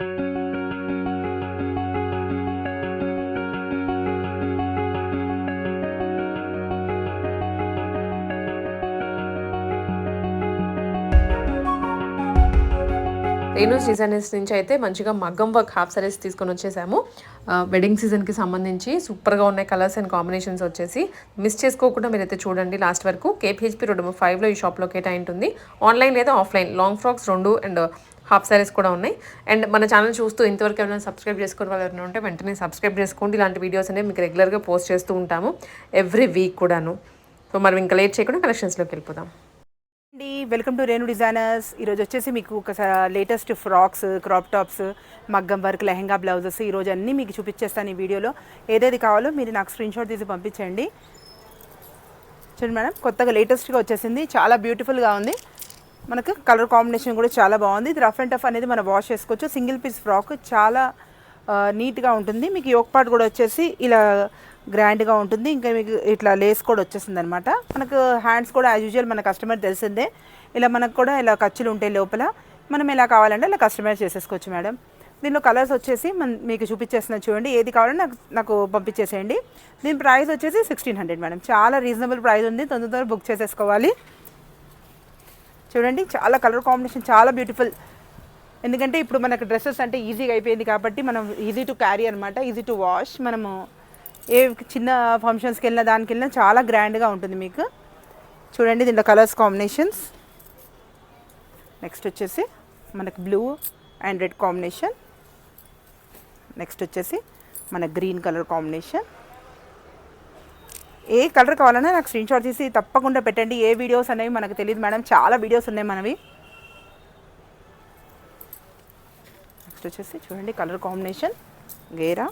Renu seasons నుంచి అయితే మంచిగా మగ్గం వర్క్ హాఫ్ సారీస్ తీసుకొని వచ్చేసాము. వెడ్డింగ్ సీజన్కి సంబంధించి సూపర్గా ఉన్నాయి కలర్స్ అండ్ కాంబినేషన్స్ వచ్చేసి. మిస్ చేసుకోకుండా మీరైతే చూడండి లాస్ట్ వరకు. కేపీహెచ్పి రోడ్ ఫైవ్లో ఈ షాప్లో ఉంటుంది. ఆన్లైన్ లేదా ఆఫ్లైన్ లాంగ్ ఫ్రాక్స్ రెండు అండ్ హాఫ్ సారీస్ కూడా ఉన్నాయి. అండ్ మన ఛానల్ చూస్తూ ఇంతవరకు ఎవరైనా సబ్స్క్రైబ్ చేసుకునే వాళ్ళు ఎవరైనా ఉంటే వెంటనే సబ్స్క్రైబ్ చేసుకోండి. ఇలాంటి వీడియోస్ అనేవి మీకు రెగ్యులర్గా పోస్ట్ చేస్తూ ఉంటాము. ఎవ్రీ వీక్ కూడాను. సో మనం ఇంకా లేట్ చేయకుండా కలెక్షన్స్లోకి వెళ్ళిపోదాం. అండి వెల్కమ్ టు రేణు డిజైనర్స్ ఈరోజు వచ్చేసి మీకు ఒక లేటెస్ట్ ఫ్రాక్స్ క్రాప్ టాప్స్ మగ్గం వర్క్ లెహంగా బ్లౌజెస్ ఈరోజు అన్నీ మీకు చూపించేస్తాను ఈ వీడియోలో. ఏదేది కావాలో మీరు నాకు స్క్రీన్ షాట్ తీసి పంపించండి. చూడండి మేడం కొత్తగా లేటెస్ట్గా వచ్చేసింది. చాలా బ్యూటిఫుల్గా ఉంది. మనకు కలర్ కాంబినేషన్ కూడా చాలా బాగుంది. ఇది రఫ్ అండ్ టఫ్ అనేది మనం వాష్ చేసుకోవచ్చు. సింగిల్ పీస్ ఫ్రాక్ చాలా నీట్గా ఉంటుంది. మీకు యోక్ పార్ట్ కూడా వచ్చేసి ఇలా గ్రాండ్గా ఉంటుంది. ఇంకా మీకు ఇట్లా లేస్ కూడా వచ్చేసింది అనమాట మనకు హ్యాండ్స్ కూడా యాజ్ యూజువల్ మన కస్టమర్ తెలిసిందే. ఇలా మనకు కూడా ఇలా ఖర్చులు ఉంటాయి లోపల. మనం ఎలా కావాలంటే ఇలా కస్టమైజ్ చేసేసుకోవచ్చు మేడం. దీనిలో కలర్స్ వచ్చేసి మన మీకు చూపించేస్తున్నా చూడండి. ఏది కావాలంటే నాకు నాకు పంపించేసేయండి. దీని ప్రైస్ వచ్చేసి సిక్స్టీన్ హండ్రెడ్ మేడం. చాలా రీజనబుల్ ప్రైస్ ఉంది. తొందర తొందర బుక్ చేసేసుకోవాలి. చూడండి చాలా కలర్ కాంబినేషన్ చాలా బ్యూటిఫుల్ ఎందుకంటే ఇప్పుడు మనకు డ్రెస్సెస్ అంటే ఈజీగా అయిపోయింది కాబట్టి మనం ఈజీ టు క్యారీ అనమాట ఈజీ టు వాష్ మనము ఏ చిన్న ఫంక్షన్స్కి వెళ్ళినా దానికి వెళ్ళినా చాలా గ్రాండ్గా ఉంటుంది మీకు. చూడండి దీంట్లో కలర్స్ కాంబినేషన్స్ నెక్స్ట్ వచ్చేసి మనకు blue and red combination next వచ్చేసి మన గ్రీన్ కలర్ కాంబినేషన్ ఏ కలర్ కావాలన్నా నాకు స్క్రీన్ షాట్ తీసి తప్పకుండా పెట్టండి. ఏ వీడియోస్ అనేవి మనకు తెలియదు మేడం. చాలా వీడియోస్ ఉన్నాయి మనవి. నెక్స్ట్ వచ్చేసి చూడండి కలర్ కాంబినేషన్ గేరా.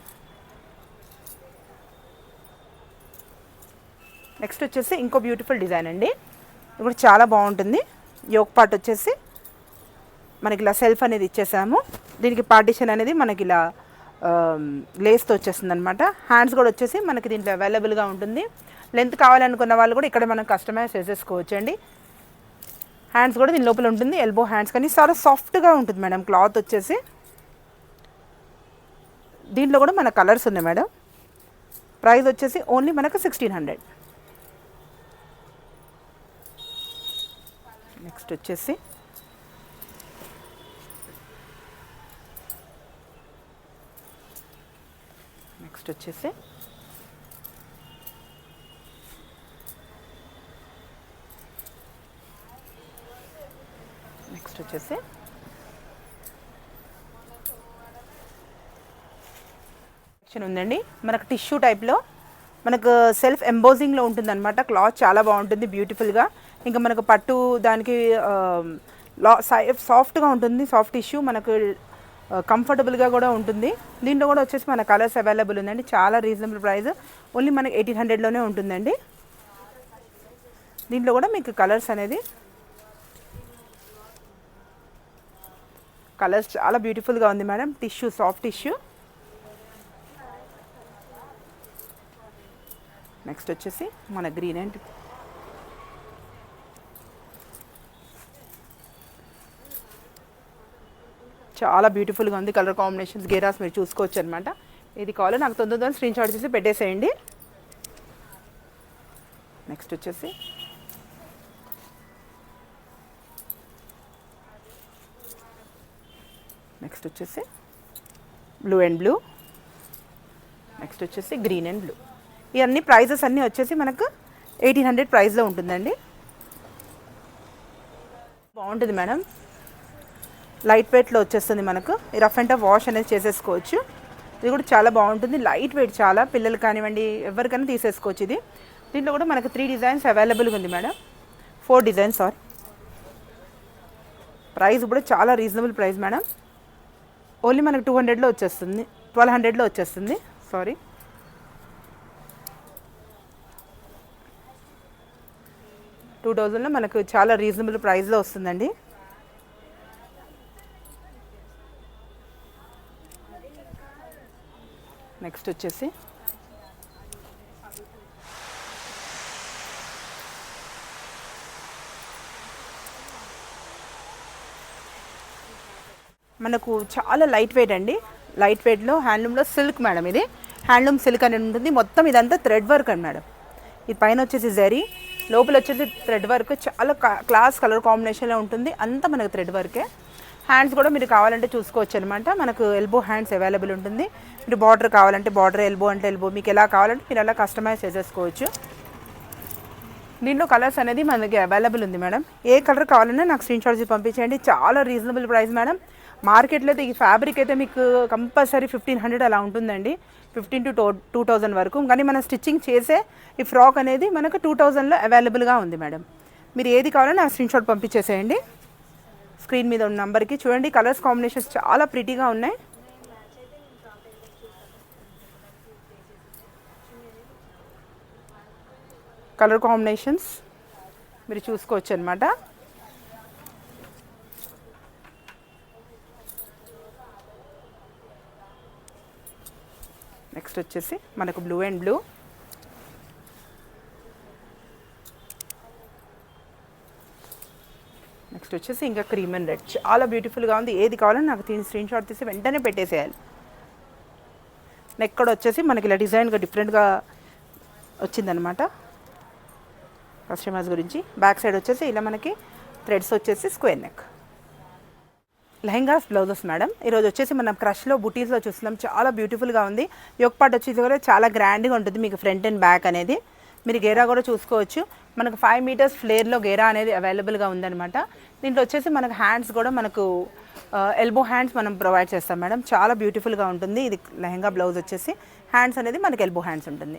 నెక్స్ట్ వచ్చేసి ఇంకో బ్యూటిఫుల్ డిజైన్ అండి. ఇది కూడా చాలా బాగుంటుంది. యోక్ పార్ట్ వచ్చేసి మనకి ఇలా సెల్ఫ్ అనేది ఇచ్చేసాము. దీనికి పార్టిషన్ అనేది మనకి ఇలా లేస్తో వచ్చేస్తుంది అనమాట హ్యాండ్స్ కూడా వచ్చేసి మనకి దీంట్లో అవైలబుల్గా ఉంటుంది. లెంత్ కావాలనుకున్న వాళ్ళు కూడా ఇక్కడ మనం కస్టమైజ్ చేసేసుకోవచ్చు అండి హ్యాండ్స్ కూడా దీని లోపల ఉంటుంది. ఎల్బో హ్యాండ్స్ కానీ చాలా సాఫ్ట్గా ఉంటుంది మేడం. క్లాత్ వచ్చేసి. దీంట్లో కూడా మన కలర్స్ ఉన్నాయి మేడం. ప్రైస్ వచ్చేసి ఓన్లీ మనకు సిక్స్టీన్ హండ్రెడ్ నెక్స్ట్ వచ్చేసి. నెక్స్ట్ వచ్చేసి. నెక్స్ట్ వచ్చేసి. సెక్షన్ ఉందండి. మనకు టిష్యూ టైప్లో మనకు సెల్ఫ్ ఎంబోజింగ్లో ఉంటుంది అనమాట క్లాత్ చాలా బాగుంటుంది బ్యూటిఫుల్గా ఇంకా మనకు పట్టు దానికి లా సాఫ్ట్గా ఉంటుంది. సాఫ్ట్ టిష్యూ మనకు కంఫర్టబుల్గా కూడా ఉంటుంది. దీంట్లో కూడా వచ్చేసి మన కలర్స్ అవైలబుల్ ఉందండి. చాలా రీజనబుల్ ప్రైస్ ఓన్లీ మనకి ఎయిటీన్ హండ్రెడ్లోనే ఉంటుందండి. దీంట్లో కూడా మీకు కలర్స్ అనేది కలర్స్ చాలా బ్యూటిఫుల్గా ఉంది madam. Tissue soft tissue next వచ్చేసి మన గ్రీన్ అండ్ చాలా బ్యూటిఫుల్గా ఉంది. కలర్ కాంబినేషన్స్ గేరాస్ మీరు చూసుకోవచ్చు అనమాట ఇది కావాలో నాకు తొందర తొందర స్క్రీన్ షాట్ చేసి పెట్టేసేయండి. నెక్స్ట్ వచ్చేసి. నెక్స్ట్ వచ్చేసి. బ్లూ అండ్ బ్లూ నెక్స్ట్ వచ్చేసి గ్రీన్ అండ్ బ్లూ ఇవన్నీ ప్రైజెస్ అన్నీ వచ్చేసి మనకు ఎయిటీన్ హండ్రెడ్ ప్రైస్లో ఉంటుందండి. బాగుంటుంది మేడం లైట్ వెయిట్లో వచ్చేస్తుంది మనకు. రఫ్ అండ్ టఫ్ వాష్ అనేది చేసేసుకోవచ్చు. ఇది కూడా చాలా బాగుంటుంది. లైట్ వెయిట్ చాలా. పిల్లలు కానివ్వండి ఎవరికైనా తీసేసుకోవచ్చు ఇది. దీంట్లో కూడా మనకు త్రీ డిజైన్స్ అవైలబుల్గా ఉంది madam. Four designs sorry. Price కూడా చాలా రీజనబుల్ ప్రైస్ మేడం. ఓన్లీ మనకు టూ హండ్రెడ్లో వచ్చేస్తుంది. ట్వెల్వ్ హండ్రెడ్లో వచ్చేస్తుంది. సారీ. టూ థౌజండ్లో మనకు చాలా రీజనబుల్ ప్రైస్లో వస్తుందండి. నెక్స్ట్ వచ్చేసి. మనకు చాలా లైట్ వెయిట్ అండి. లైట్ వెయిట్లో హ్యాండ్లూమ్లో సిల్క్ మేడం ఇది. హ్యాండ్లూమ్ సిల్క్ అనేది ఉంటుంది. మొత్తం ఇదంతా థ్రెడ్ వర్క్ అండి మేడం. ఇది పైన వచ్చేసి జరీ. లోపల వచ్చేసి థ్రెడ్ వర్క్. చాలా క్లాస్ కలర్ కాంబినేషన్లో ఉంటుంది. అంతా మనకు థ్రెడ్ వర్కే. హ్యాండ్స్ కూడా మీరు కావాలంటే చూసుకోవచ్చు అనమాట మనకు ఎల్బో హ్యాండ్స్ అవైలబుల్ ఉంటుంది. మీరు బార్డర్ కావాలంటే బార్డర్ ఎల్బో అంటే ఎల్బో మీకు ఎలా కావాలంటే మీరు అలా కస్టమైజ్ చేసేసుకోవచ్చు. దీంట్లో కలర్స్ అనేది మనకి అవైలబుల్ ఉంది మేడం. ఏ కలర్ కావాలన్నా నాకు స్క్రీన్ షాట్స్ పంపించేయండి. చాలా రీజనబుల్ ప్రైస్ మేడం. మార్కెట్లో అయితే ఈ ఫ్యాబ్రిక్ అయితే మీకు కంపల్సరీ ఫిఫ్టీన్ హండ్రెడ్ అలా ఉంటుందండి. ఫిఫ్టీన్ టు టూ థౌజండ్ వరకు. కానీ మనం స్టిచ్చింగ్ చేసే ఈ ఫ్రాక్ అనేది మనకు టూ థౌజండ్లో అవైలబుల్గా ఉంది మేడం. మీరు ఏది కావాలన్నా నాకు స్క్రీన్ షాట్ పంపించేసేయండి. స్క్రీన్ మీద ఉన్న నంబర్కి చూడండి. కలర్స్ కాంబినేషన్స్ చాలా ప్రిటీగా ఉన్నాయి. కలర్ కాంబినేషన్స్ మీరు చూసుకోవచ్చు అనమాట నెక్స్ట్ వచ్చేసి మనకు బ్లూ అండ్ బ్లూ. నెక్స్ట్ వచ్చేసి ఇంకా క్రీమ్ అండ్ రెడ్ చాలా బ్యూటిఫుల్గా ఉంది. ఏది కావాలని నాకు తీసి స్క్రీన్ షాట్ తీసి వెంటనే పెట్టేసేయాలి. నెక్ కూడా వచ్చేసి మనకి ఇలా డిజైన్గా డిఫరెంట్గా వచ్చిందనమాట కస్టమర్స్ గురించి. బ్యాక్ సైడ్ వచ్చేసి ఇలా మనకి థ్రెడ్స్ వచ్చేసి square neck lehengas blouses madam ఈరోజు వచ్చేసి మనం క్రష్లో బుటీస్లో చూస్తున్నాం. చాలా బ్యూటిఫుల్గా ఉంది. యొక్క పార్ట్ వచ్చేసి కూడా చాలా గ్రాండ్గా ఉంటుంది మీకు ఫ్రంట్ అండ్ బ్యాక్ అనేది. మీరు గేరా కూడా చూసుకోవచ్చు. మనకు ఫైవ్ మీటర్స్ ఫ్లేర్లో గేరా అనేది అవైలబుల్గా ఉందన్నమాట. దీంట్లో వచ్చేసి మనకు హ్యాండ్స్ కూడా మనకు ఎల్బో హ్యాండ్స్ మనం ప్రొవైడ్ చేస్తాం మేడం. చాలా బ్యూటిఫుల్గా ఉంటుంది. ఇది లెహంగా బ్లౌజ్ వచ్చేసి. హ్యాండ్స్ అనేది మనకి ఎల్బో హ్యాండ్స్ ఉంటుంది.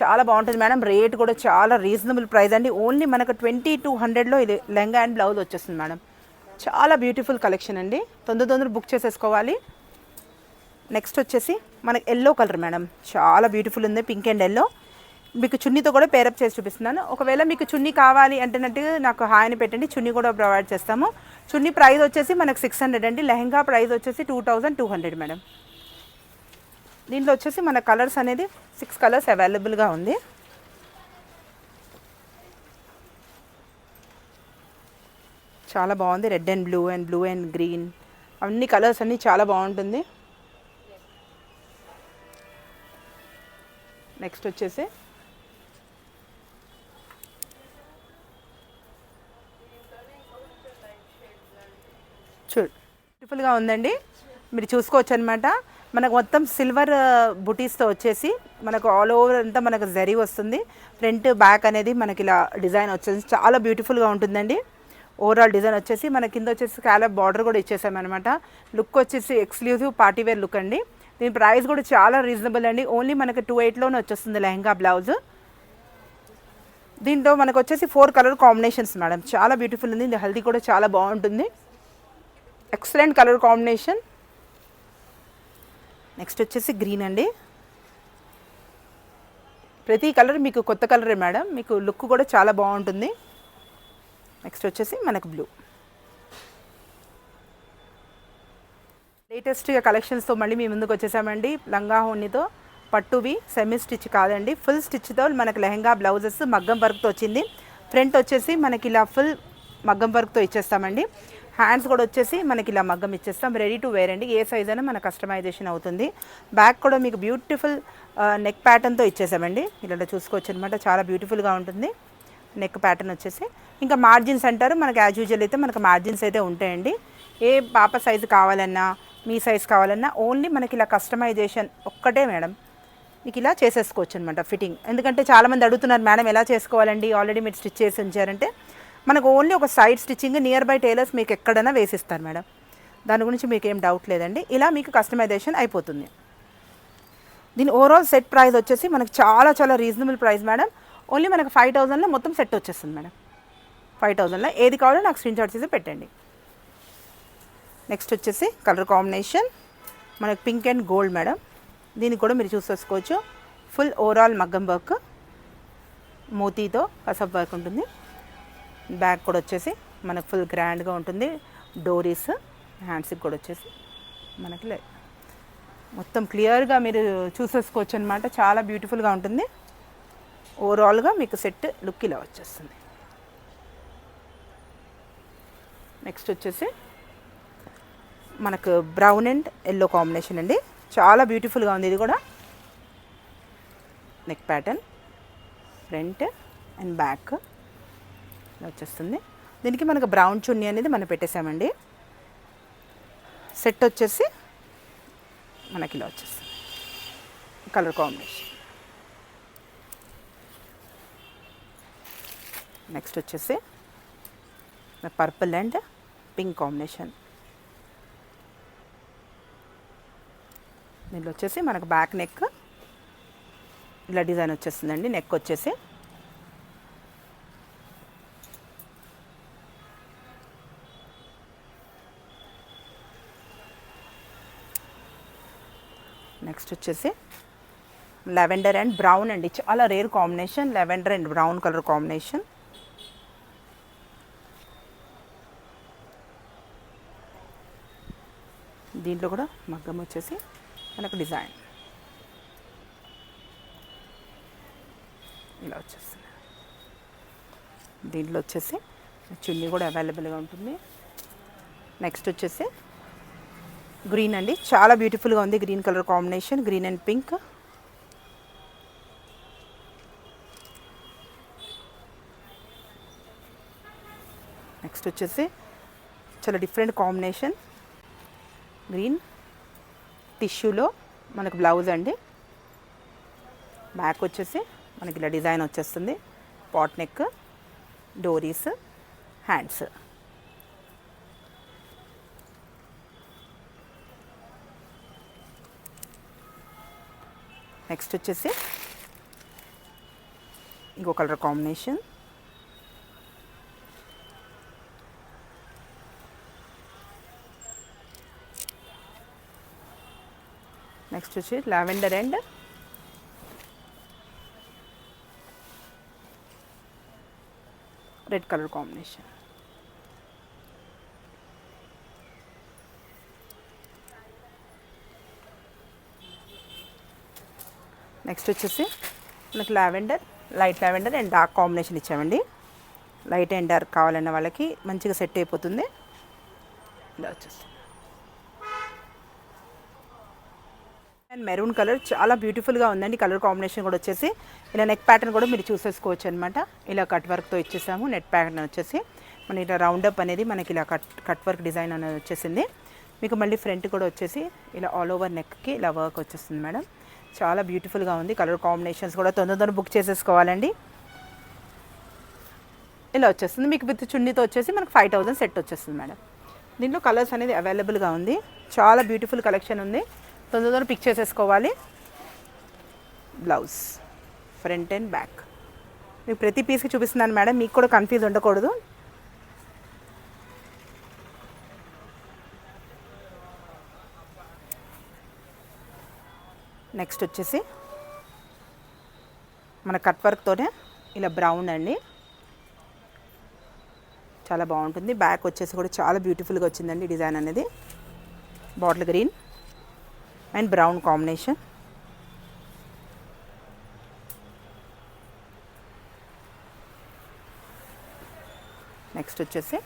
చాలా బాగుంటుంది మేడం. రేట్ కూడా చాలా రీజనబుల్ ప్రైస్ అండి. ఓన్లీ మనకు ట్వంటీ టూ హండ్రెడ్లో ఇది లెహంగా అండ్ బ్లౌజ్ వచ్చేస్తుంది మేడం. చాలా బ్యూటిఫుల్ కలెక్షన్ అండి. తొందర తొందర బుక్ చేసేసుకోవాలి. నెక్స్ట్ వచ్చేసి మనకి ఎల్లో కలర్ మేడం. చాలా బ్యూటిఫుల్ ఉంది. పింక్ అండ్ ఎల్లో మీకు చున్నీతో కూడా పేరప్ చేసి చూపిస్తున్నాను. ఒకవేళ మీకు చున్నీ కావాలి అంటేనట్టు నాకు హాయిని అని పెట్టండి చున్నీ కూడా ప్రొవైడ్ చేస్తాము. చున్నీ ప్రైస్ వచ్చేసి మనకు సిక్స్ హండ్రెడ్ అండి. లెహంగా ప్రైస్ వచ్చేసి two thousand two hundred madam దీంట్లో వచ్చేసి మన కలర్స్ అనేది సిక్స్ కలర్స్ అవైలబుల్గా ఉంది. చాలా బాగుంది. Red and blue and blue and green అన్ని కలర్స్ అన్నీ చాలా బాగుంటుంది. నెక్స్ట్ వచ్చేసి చూడు బ్యూటిఫుల్గా ఉందండి. మీరు చూసుకోవచ్చు అనమాట మనకు మొత్తం సిల్వర్ బుటీస్తో uh, వచ్చేసి మనకు ఆల్ ఓవర్ అంతా మనకు జరీ వస్తుంది. ఫ్రంట్ బ్యాక్ అనేది మనకి ఇలా డిజైన్ వచ్చేసి చాలా బ్యూటిఫుల్గా ఉంటుందండి. ఓవరాల్ డిజైన్ వచ్చేసి మన కింద వచ్చేసి స్కాలప్ బార్డర్ కూడా ఇచ్చేసామన్నమాట. లుక్ వచ్చేసి ఎక్స్క్లూజివ్ పార్టీ వేర్ లుక్ అండి. దీని ప్రైస్ కూడా చాలా రీజనబుల్ అండి. ఓన్లీ మనకి టూ ఎయిట్లోనే వచ్చేస్తుంది లెహంగా బ్లౌజ్ దీంట్లో మనకు వచ్చేసి ఫోర్ కలర్ కాంబినేషన్స్ మేడం చాలా బ్యూటిఫుల్ ఉంది. ఇది హల్దీ కూడా చాలా బాగుంటుంది. Excellent colour combination. నెక్స్ట్ వచ్చేసి గ్రీన్ అండి. ప్రతి కలర్ మీకు కొత్త కలరే మేడం మీకు లుక్ కూడా చాలా బాగుంటుంది. నెక్స్ట్ వచ్చేసి మనకు బ్లూ. లేటెస్ట్గా కలెక్షన్స్తో మళ్ళీ మీ ముందుకు వచ్చేసామండి. లంగా హోన్నీతో పట్టువి సెమీ స్టిచ్ కాదండి. ఫుల్ స్టిచ్తో మనకి లెహంగా బ్లౌజెస్ మగ్గం వర్క్తో వచ్చింది. ఫ్రంట్ వచ్చేసి మనకి ఇలా ఫుల్ మగ్గం వర్క్తో ఇచ్చేస్తామండి. హ్యాండ్స్ కూడా వచ్చేసి మనకి ఇలా మగ్గం ఇచ్చేస్తాం. రెడీ టు వేర్ అండి. ఏ సైజ్ అయినా మన కస్టమైజేషన్ అవుతుంది. బ్యాక్ కూడా మీకు బ్యూటిఫుల్ నెక్ ప్యాటర్న్తో ఇచ్చేసామండి. ఇలా చూసుకోవచ్చు అనమాట చాలా బ్యూటిఫుల్గా ఉంటుంది. నెక్ ప్యాటర్న్ వచ్చేసి. ఇంకా మార్జిన్స్ అంటారు. మనకి యాజ్ యూజువల్ అయితే మనకు మార్జిన్స్ అయితే ఉంటాయండి. ఏ పాప సైజు కావాలన్నా మీ సైజ్ కావాలన్నా ఓన్లీ మనకి ఇలా కస్టమైజేషన్ ఒక్కటే మేడం. మీకు ఇలా చేసేసుకోవచ్చు అనమాట ఫిట్టింగ్ ఎందుకంటే చాలామంది అడుగుతున్నారు మేడం ఎలా చేసుకోవాలండి? ఆల్రెడీ మీరు స్టిచ్ చేసి ఉంచారంటే మనకు ఓన్లీ ఒక side stitching near by tailors మీకు ఎక్కడైనా వేసిస్తారు మేడం. దాని గురించి మీకు ఏం డౌట్ లేదండి. ఇలా మీకు కస్టమైజేషన్ అయిపోతుంది. దీని ఓవరాల్ సెట్ ప్రైస్ వచ్చేసి మనకు చాలా చాలా రీజనబుల్ ప్రైస్ మేడం. ఓన్లీ మనకు ఫైవ్ థౌజండ్లో మొత్తం సెట్ వచ్చేస్తుంది మేడం. ఫైవ్ థౌజండ్లో ఏది కావాలో నాకు స్క్రీన్ షాట్ చేసి పెట్టండి. నెక్స్ట్ వచ్చేసి కలర్ కాంబినేషన్ మనకు పింక్ అండ్ గోల్డ్ మేడం. దీనికి కూడా మీరు చూసేసుకోవచ్చు ఫుల్ ఓవరాల్ మగ్గం వర్క్ మోతీతో కసబ్ వర్క్ ఉంటుంది. బ్యాక్ కూడా వచ్చేసి మనకు ఫుల్ గ్రాండ్గా ఉంటుంది. డోరీస్ హ్యాండ్స్కి కూడా వచ్చేసి మనకి లే- మొత్తం క్లియర్గా మీరు చూసేసుకోవచ్చు అనమాట చాలా బ్యూటిఫుల్గా ఉంటుంది. ఓవరాల్గా మీకు సెట్ లుక్ ఇలా వచ్చేస్తుంది. నెక్స్ట్ వచ్చేసి మనకు బ్రౌన్ అండ్ ఎల్లో కాంబినేషన్ అండి. చాలా బ్యూటిఫుల్గా ఉంది ఇది కూడా. Neck pattern front and back వచ్చేస్తుంది. దీనికి మనకు బ్రౌన్ చున్నీ అనేది మనం పెట్టేసామండి. సెట్ వచ్చేసి మనకి ఇలా వచ్చేస్తుంది. Colour combination. నెక్స్ట్ వచ్చేసి పర్పుల్ అండ్ పింక్ కాంబినేషన్. దీనిలో వచ్చేసి మనకు బ్యాక్ నెక్ ఇలా డిజైన్ వచ్చేస్తుందండి. నెక్ వచ్చేసి నెక్స్ట్ వచ్చేసి లెవెండర్ అండ్ బ్రౌన్ అండి. చాలా rare combination lavender and brown colour combination. దీంట్లో కూడా మగ్గం వచ్చేసి మనకు డిజైన్. ఇలా వచ్చేస్తుంది. దీంట్లో వచ్చేసి చున్నీ కూడా అవైలబుల్గా ఉంటుంది. నెక్స్ట్ వచ్చేసి గ్రీన్ అండి. చాలా బ్యూటిఫుల్గా ఉంది green colour combination green and pink next వచ్చేసి చాలా డిఫరెంట్ కాంబినేషన్ గ్రీన్ టిష్యూలో మనకు బ్లౌజ్ అండి. బ్యాక్ వచ్చేసి మనకి ఇలా డిజైన్ వచ్చేస్తుంది. పాట్ నెక్ డోరీస్ హ్యాండ్స్ నెక్స్ట్ వచ్చేసి ఇంకో కలర్ కాంబినేషన్ నెక్స్ట్ వచ్చి lavender and red colour combination next వచ్చేసి మనకు lavender light lavender and dark combination ఇచ్చామండి. లైట్ అండ్ డార్క్ కావాలన్న వాళ్ళకి మంచిగా సెట్ అయిపోతుంది. ఇలా వచ్చేసి అండ్ మెరూన్ కలర్ చాలా బ్యూటిఫుల్గా ఉందండి. కలర్ కాంబినేషన్ కూడా వచ్చేసి ఇలా నెక్ ప్యాటర్న్ కూడా మీరు చూసేసుకోవచ్చు అనమాట ఇలా కట్ వర్క్తో ఇచ్చేసాము. నెట్ ప్యాటర్న్ వచ్చేసి మన ఇలా రౌండప్ అనేది మనకి ఇలా కట్ కట్ వర్క్ డిజైన్ అనేది వచ్చేసింది. మీకు మళ్ళీ ఫ్రంట్ కూడా వచ్చేసి ఇలా ఆల్ ఓవర్ నెక్కి ఇలా వర్క్ వచ్చేస్తుంది మేడం. చాలా బ్యూటిఫుల్గా ఉంది. కలర్ కాంబినేషన్స్ కూడా తొందర తొందర బుక్ చేసేసుకోవాలండి. ఇలా వచ్చేస్తుంది. మీకు విత్ చున్నీతో వచ్చేసి మనకు ఫైవ్ థౌజండ్ సెట్ వచ్చేస్తుంది మేడం. దీంట్లో కలర్స్ అనేది అవైలబుల్గా ఉంది. చాలా బ్యూటిఫుల్ కలెక్షన్ ఉంది. తొందర తొందర పిక్ చేసేసుకోవాలి. Blouse front and back. మీకు ప్రతి పీస్కి చూపిస్తున్నాను మేడం. మీకు కూడా కన్ఫ్యూజ్ ఉండకూడదు. నెక్స్ట్ వచ్చేసి మన కట్ వర్క్తోనే ఇలా బ్రౌన్ అండి. చాలా బాగుంటుంది. బ్యాక్ వచ్చేసి కూడా చాలా బ్యూటిఫుల్గా వచ్చిందండి డిజైన్ అనేది. Bottle green and brown combination. Next వచ్చేసి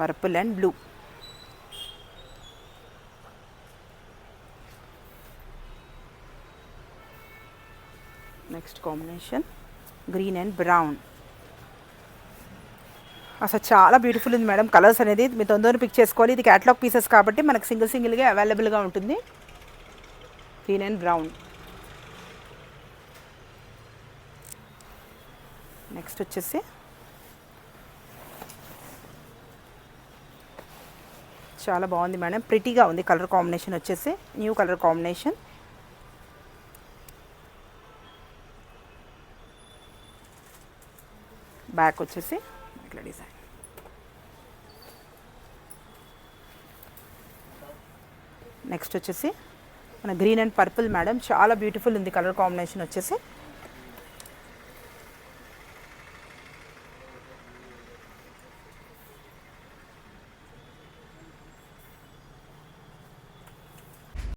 purple and blue. Next combination green and brown అసలు చాలా బ్యూటిఫుల్ ఉంది మేడం. కలర్స్ అనేది మీ తొందరని పిక్ చేసుకోవాలి. ఇది క్యాటలాగ్ పీసెస్ కాబట్టి మనకు సింగిల్ సింగిల్గా అవైలబుల్గా ఉంటుంది. గ్రీన్ అండ్ బ్రౌన్ నెక్స్ట్ వచ్చేసి చాలా బాగుంది మేడం. ప్రిటీగా ఉంది. కలర్ కాంబినేషన్ వచ్చేసి న్యూ కలర్ కాంబినేషన్ బ్యాక్ వచ్చేసి ఇట్లా డిజైన్. నెక్స్ట్ వచ్చేసి మన గ్రీన్ అండ్ పర్పుల్ మేడం చాలా బ్యూటిఫుల్ ఉంది కలర్ కాంబినేషన్ వచ్చేసి.